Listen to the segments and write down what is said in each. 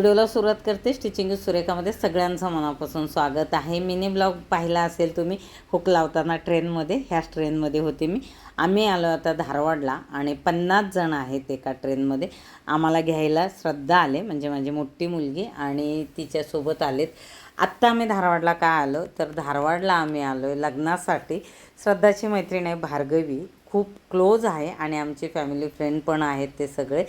व्हिडिओला सुरुवात करते स्टिचिंग सुरेखामध्ये सगळ्यांचं मनापासून स्वागत आहे. मिनी ब्लॉग पाहिला असेल तुम्ही हुक लावताना ट्रेनमध्ये ह्याच ट्रेनमध्ये होते मी. आम्ही आलो आता धारवाडला आणि पन्नास जण आहेत एका ट्रेनमध्ये. आम्हाला घ्यायला श्रद्धा आले म्हणजे माझी मोठी मुलगी आणि तिच्यासोबत आलेत. आत्ता आम्ही धारवाडला का आलो? तर धारवाडला आम्ही आलो आहे लग्नासाठी. श्रद्धाची मैत्रीण आहे भार्गवी. खूप क्लोज आहे आणि आमची फॅमिली फ्रेंड पण आहेत ते सगळे.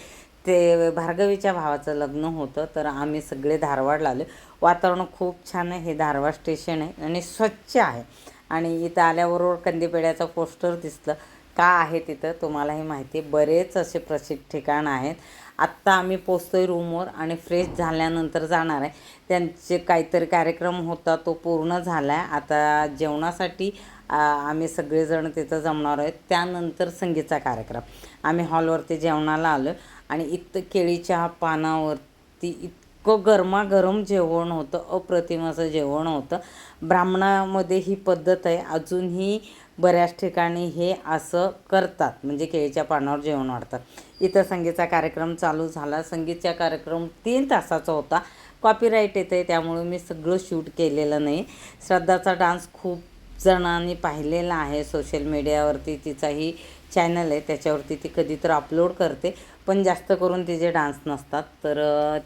ते भार्गवीच्या भावाचं लग्न होतं तर आम्ही सगळे धारवाडला आलो. वातावरण खूप छान आहे हे धारवाड स्टेशन आहे आणि स्वच्छ आहे. आणि इथं आल्याबरोबर कंदीपेड्याचं पोस्टर दिसलं. का आहे तिथं तुम्हाला हे माहिती आहे. बरेच असे प्रसिद्ध ठिकाण आहेत. आत्ता आम्ही पोचतो आहे रूमवर आणि फ्रेश झाल्यानंतर जाणार आहे. त्यांचे काहीतरी कार्यक्रम होता तो पूर्ण झाला आहे आता जेवणासाठी आम्ही सगळेजण तिथं जमणार आहोत. त्यानंतर संगीतचा कार्यक्रम. आम्ही हॉलवरती जेवणाला आलो आणि इथं केळीच्या पानावरती इतकं गरमागरम जेवण होतं अप्रतिम असं जेवण होतं. ब्राह्मणामध्ये ही पद्धत आहे. अजूनही बऱ्याच ठिकाणी हे असं करतात. म्हणजे केळीच्या पानावर जेवण वाढतात. इथं संगीतचा कार्यक्रम चालू झाला. संगीतचा कार्यक्रम तीन तासाचा होता. कॉपीराईट येतं आहे त्यामुळे मी सगळं शूट केलेलं नाही. श्रद्धाचा डान्स खूप जणांनी पाहिलेला आहे. सोशल मीडियावरती तिचाही चॅनल आहे त्याच्यावरती ती कधी तर अपलोड करते. पण जास्त करून तिचे डान्स नसतात तर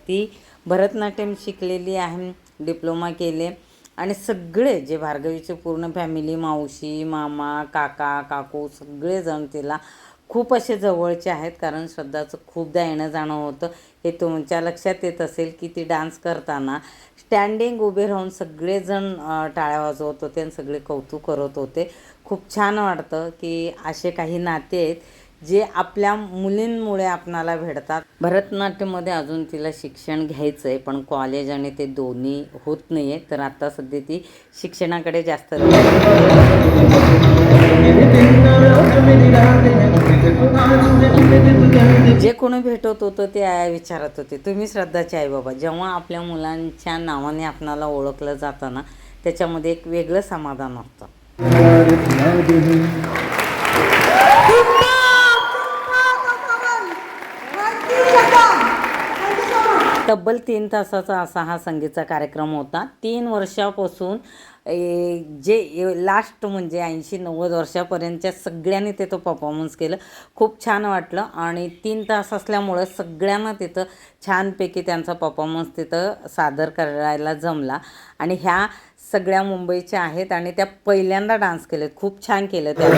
ती भरतनाट्यम शिकलेली आहे डिप्लोमा केले. आणि सगळे जे भार्गवीचे पूर्ण फॅमिली मावशी मामा काका काकू सगळेजण तिला खूप असे जवळचे आहेत कारण श्रद्धाचं खूपदा येणं जाणं होतं. हे तुमच्या लक्षात येत असेल की ती डान्स करताना स्टँडिंग उभे राहून सगळेजण टाळ्या वाजवत होते आणि सगळे कौतुक करत होते. खूप छान वाटतं की असे काही नाते आहेत जे आपल्या मुलींमुळे आपणाला भेटतात भरतनाट्यममध्ये अजून तिला शिक्षण घ्यायचं आहे पण कॉलेज आणि ते दोन्ही होत नाही आहे तर आता सध्या ती शिक्षणाकडे जास्त जे कोणी भेटत होतं ते आया विचारत होते. तुम्ही श्रद्धाचे आई बाबा. जेव्हा आपल्या मुलांच्या नावाने आपणाला ओळखलं जातं ना त्याच्यामध्ये एक वेगळं समाधान असतं. तब्बल तीन तासाचा असा हा संगीतचा कार्यक्रम होता. तीन वर्षापासून ए, जे लास्ट म्हणजे ऐंशी नव्वद वर्षापर्यंतच्या सगळ्यांनी ते तो परफॉर्मन्स केलं. खूप छान वाटलं आणि तीन तास असल्यामुळं सगळ्यांना तिथं छानपैकी त्यांचा परफॉर्मन्स तिथं सादर करायला जमला. आणि ह्या सगळ्या मुंबईच्या आहेत आणि त्या पहिल्यांदा डान्स केलेत. खूप छान केलं त्या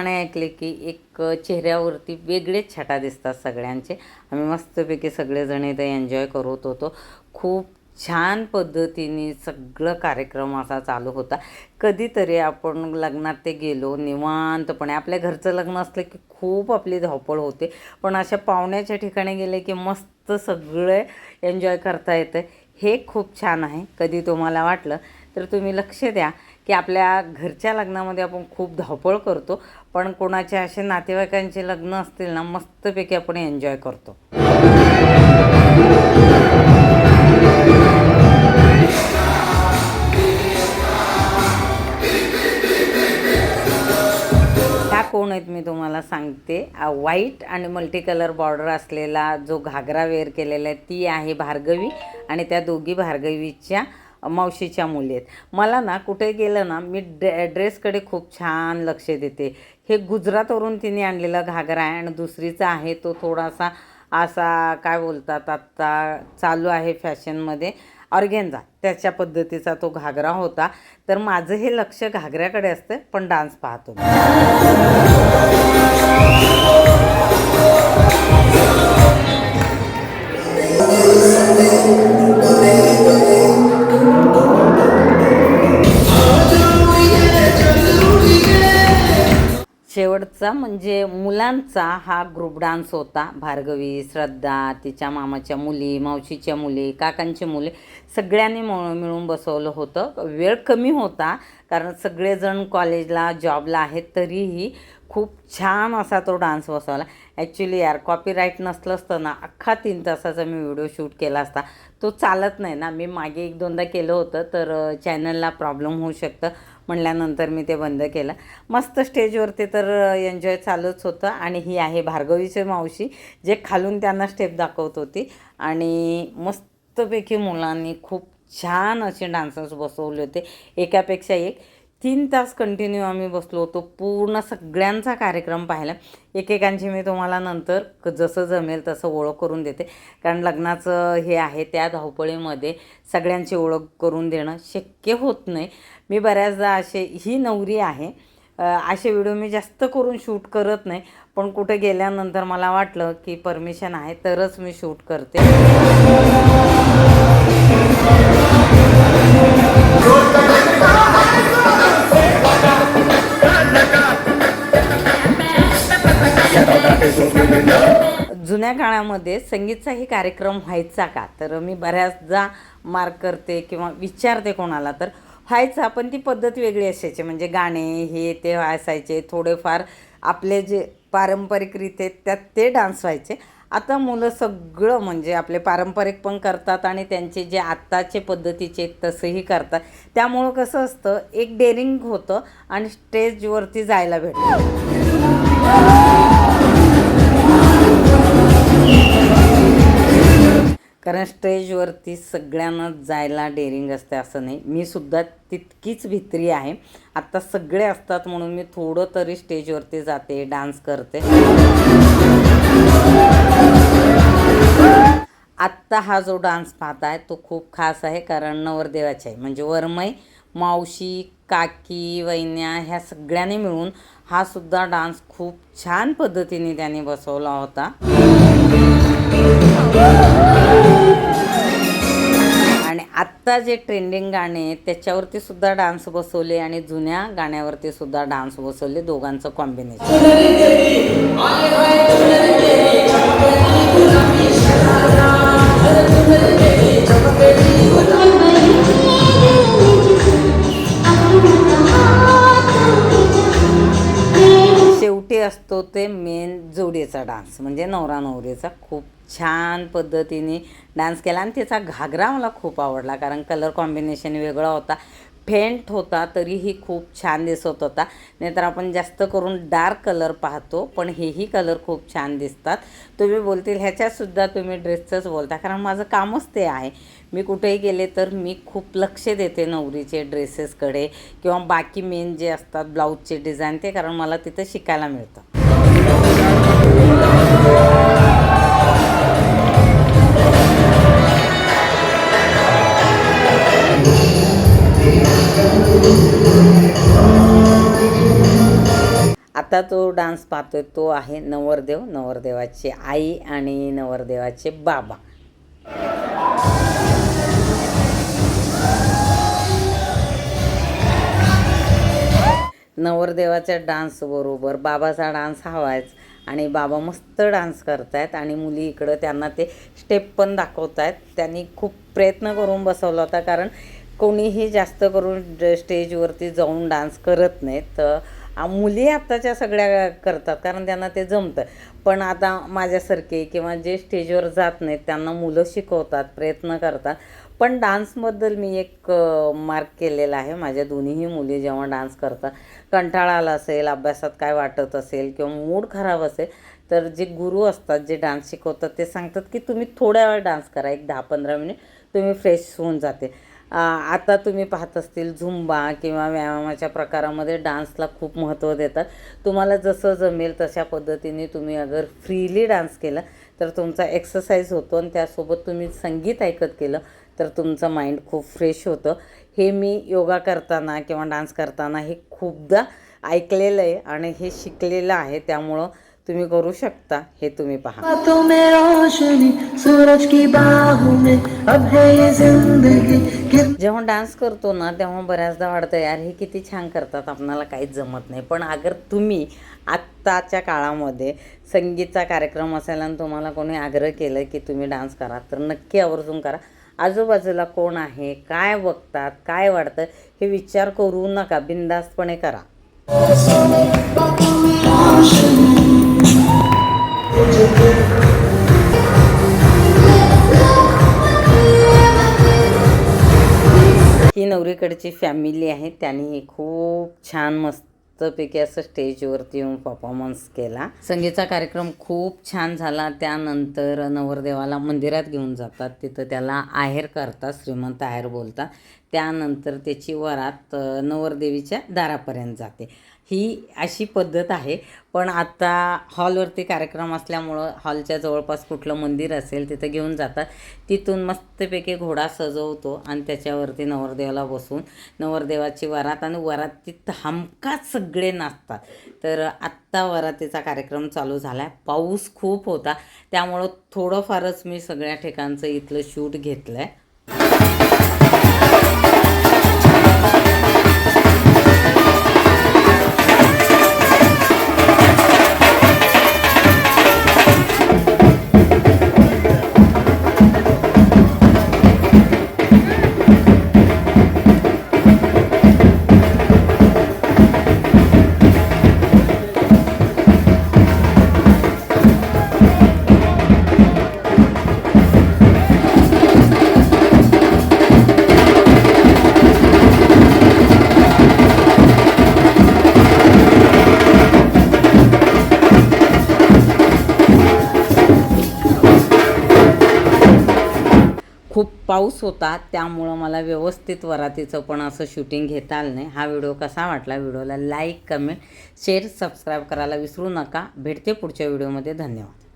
गाणे ऐकले की एक चेहऱ्यावरती वेगळेच छटा दिसतात सगळ्यांचे. आम्ही मस्तपैकी सगळेजण इथे एन्जॉय करत होतो. खूप छान पद्धतीने सगळं कार्यक्रम असा चालू होता. कधीतरी आपण लग्नात ते गेलो निवांतपणे. आपल्या घरचं लग्न असलं की खूप आपली धावपळ होते. पण अशा पाहुण्याच्या ठिकाणी गेले की मस्त सगळे एन्जॉय करता येतं. हे खूप छान आहे. कधी तुम्हाला वाटलं तर तुम्ही लक्ष द्या. की आपल्या घरच्या लग्नामध्ये आपण खूप धावपळ करतो पण कोणाचे असे नातेवाईकांचे लग्न असतील ना मस्तपैकी आपण एन्जॉय करतो. कोण आहेत मी तुम्हाला सांगते. व्हाईट आणि मल्टी कलर बॉर्डर असलेला जो घागरा वेअर केलेला आहे ती आहे भार्गवी आणि त्या दोघी भार्गवीच्या मावशीच्या मुली आहेत. मला ना कुठे गेलं ना मी ड्रे ड्रेसकडे खूप छान लक्ष देते. हे गुजरातवरून तिने आणलेला घागरा आहे आणि दुसरीचा आहे तो थोडासा असा काय बोलतात आत्ता चालू आहे फॅशनमध्ये. ऑर्गेन्झा त्याच्या पद्धतीचा तो घागरा होता. तर माझं हे लक्ष घागऱ्याकडे असतं पण डान्स पाहतो मुलांचा हा ग्रुप डान्स होता. भार्गवी श्रद्धा तिच्या मामाच्या मुली मावशीच्या मुली काकांची मुली सगळ्यांनी मिळून मिळून बसवलं होतं. वेळ कमी होता कारण सगळेजण कॉलेजला जॉबला आहेत तरीही खूप छान असा तो डान्स बसवला. ॲक्च्युली यार कॉपीराईट नसलं असतं ना अख्खा तीन तासाचा मी व्हिडिओ शूट केला असता. तो चालत नाही ना. मी मागे एक दोनदा केलं होतं तर चॅनलला प्रॉब्लेम होऊ शकतं. म्हणल्यानंतर मी ते बंद केलं. मस्त स्टेजवरती तर एन्जॉय चालूच होतं. आणि ही आहे भार्गवीचे मावशी जे खालून त्यांना स्टेप दाखवत होती. आणि मस्तपैकी मुलांनी खूप छान असे डान्सर्स बसवले होते. एकापेक्षा एक. तीन तास कंटिन्यू आम्ही बसलो होतो. पूर्ण सगळ्यांचा कार्यक्रम पाहिला. एकेकांची मी तुम्हाला नंतर क- जसं जमेल तसं ओळख करून देते. कारण लग्नाचं हे आहे त्या धावपळीमध्ये सगळ्यांची ओळख करून देणं शक्य होत नाही. मी बऱ्याचदा असे ही नवरी आहे. असे व्हिडिओ मी जास्त करून शूट करत नाही. पण कुठे गेल्यानंतर मला वाटलं की परमिशन आहे तरच मी शूट करते. जुन्या काळामध्ये संगीतचाही कार्यक्रम व्हायचा का? तर मी बऱ्याचदा मार्क करते किंवा विचारते कोणाला तर व्हायचा पण ती पद्धत वेगळी असायची. म्हणजे गाणे हे ते असायचे थोडेफार आपले जे पारंपरिक रीते त्यात ते डान्स व्हायचे. आता मुलं सगळं म्हणजे आपले पारंपरिक पण करतात आणि त्यांचे जे आत्ताचे पद्धतीचे आहेत तसंही करतात. त्यामुळं कसं असतं एक डेअरिंग होतं आणि स्टेजवरती जायला भेटतं. कारण स्टेजवरती सगळ्यांना जायला डेअरिंग असते असं नाही. मी सुद्धा तितकीच भित्री आहे. आत्ता सगळे असतात म्हणून मी थोडं तरी स्टेजवरती जाते डान्स करते. आत्ता हा जो डान्स पाहत आहे तो खूप खास आहे कारण नवरदेवाचा आहे म्हणजे वरमय मावशी काकी वैन्या ह्या सगळ्यांनी मिळून हा सुद्धा डान्स खूप छान पद्धतीने त्याने बसवला होता. आत्ता जे ट्रेंडिंग गाणे त्याच्यावरती सुद्धा डान्स बसवले आणि जुन्या गाण्यावरती सुद्धा डान्स बसवले दोघांचं कॉम्बिनेशन जोडीचा डान्स म्हणजे नवरा नवरीचा खूप छान पद्धतीने डान्स केला आणि त्याचा घागरा मला खूप आवडला कारण कलर कॉम्बिनेशन वेगळा होता फेंट होता तरीही खूप छान दिसत होता. नाहीतर आपण जास्त करून डार्क कलर पाहतो पण हेही कलर खूप छान दिसतात. तुम्ही बोलतील ह्याच्यातसुद्धा तुम्ही ड्रेसचंच बोलता. कारण माझं कामच ते आहे. मी कुठेही गेले तर मी खूप लक्ष देते नवरीचे ड्रेसेसकडे किंवा बाकी मेन जे असतात ब्लाऊजचे डिझाईन ते कारण मला तिथं शिकायला मिळतं. आता तो डान्स पाहतोय तो आहे नवरदेव नवरदेवाची आई आणि नवरदेवाचे बाबा. नवरदेवाच्या डान्स बरोबर बाबाचा डान्स हवायच. आणि बाबा मस्त डान्स करत आहेत आणि मुली इकडं त्यांना ते स्टेप पण दाखवत आहेत त्यांनी खूप प्रयत्न करून बसवला होता कारण कोणीही जास्त करून स्टेजवरती जाऊन डान्स करत नाहीत. तर मुली आत्ताच्या सगळ्या करतात कारण त्यांना ते जमतं. पण आता माझ्यासारखे किंवा जे स्टेजवर जात नाहीत त्यांना मुलं शिकवतात प्रयत्न करतात. पण डान्सबद्दल मी एक मार्क केलेला आहे. माझ्या दोन्हीही मुली जेव्हा डान्स करतात कंटाळा आला असेल अभ्यासात काय वाटत असेल किंवा मूड खराब असेल तर जे गुरु असतात जे डान्स शिकवतात ते सांगतात की तुम्ही थोड्या वेळ डान्स करा एक दहा पंधरा मिनिट तुम्ही फ्रेश होऊन जाते. आता तुम्ही पाहत असतील झुंबा किंवा व्यायामाच्या प्रकारामध्ये डान्सला खूप महत्त्व देतात. तुम्हाला जसं जमेल तशा पद्धतीने तुम्ही अगर फ्रीली डान्स केला तर तुमचा एक्सरसाइज होतो आणि त्यासोबत तुम्ही संगीत ऐकत केलं तर तुमचं माइंड खूप फ्रेश होतं. हे मी योगा करताना किंवा डान्स करताना हे खूपदा ऐकलेलं आहे आणि हे शिकलेलं आहे. त्यामुळं तुम्ही करू शकता हे तुम्ही पहा. बातों में रोशनी सूरज की बाहों में अब है ये जिंदगी। कि जेव्हा डान्स करतो ना तेव्हा बऱ्याचदा वाटतं यार हे किती छान करतात आपणाला काहीच जमत नाही. पण अगर तुम्ही आत्ताच्या काळामध्ये संगीतचा कार्यक्रम असेल आणि तुम्हाला कोणी आग्रह केलं की तुम्ही डान्स करा तर नक्की आवर्जून करा. आजूबाजूला कोण आहे काय बघतात काय वाटतं हे विचार करू नका बिंदास्तपणे करा. ही फॅमिली आहे. त्यांनी खूप छान मस्तपैकी असं स्टेजवरती येऊन परफॉर्मन्स केला. संगीतचा कार्यक्रम खूप छान झाला. त्यानंतर नवरदेवाला मंदिरात घेऊन जातात. तिथं त्याला आहेर करतात श्रीमंत आहेर बोलतात. त्यानंतर त्याची वरात नवरदेवीच्या दारापर्यंत जाते. ही अशी पद्धत आहे. पण आता हॉलवरती कार्यक्रम असल्यामुळं हॉलच्या जवळपास कुठलं मंदिर असेल तिथं घेऊन जातात. तिथून मस्तपैकी घोडा सजवतो आणि त्याच्यावरती नवरदेवाला बसून नवरदेवाची वरात आणि वरातीत हमखास सगळे नाचतात. तर आत्ता वरातीचा कार्यक्रम चालू झाला आहे पाऊस खूप होता. त्यामुळं थोडंफारच मी सगळ्या ठिकाणचं इथलं शूट घेतलं आहे खूप पाऊस होता त्यामुळं मला व्यवस्थित वरातीचं पण असं शूटिंग घेता आलं नाही. हा व्हिडिओ कसा वाटला व्हिडिओला लाईक कमेंट शेअर सबस्क्राईब करायला विसरू नका. भेटते पुढच्या व्हिडिओमध्ये. धन्यवाद.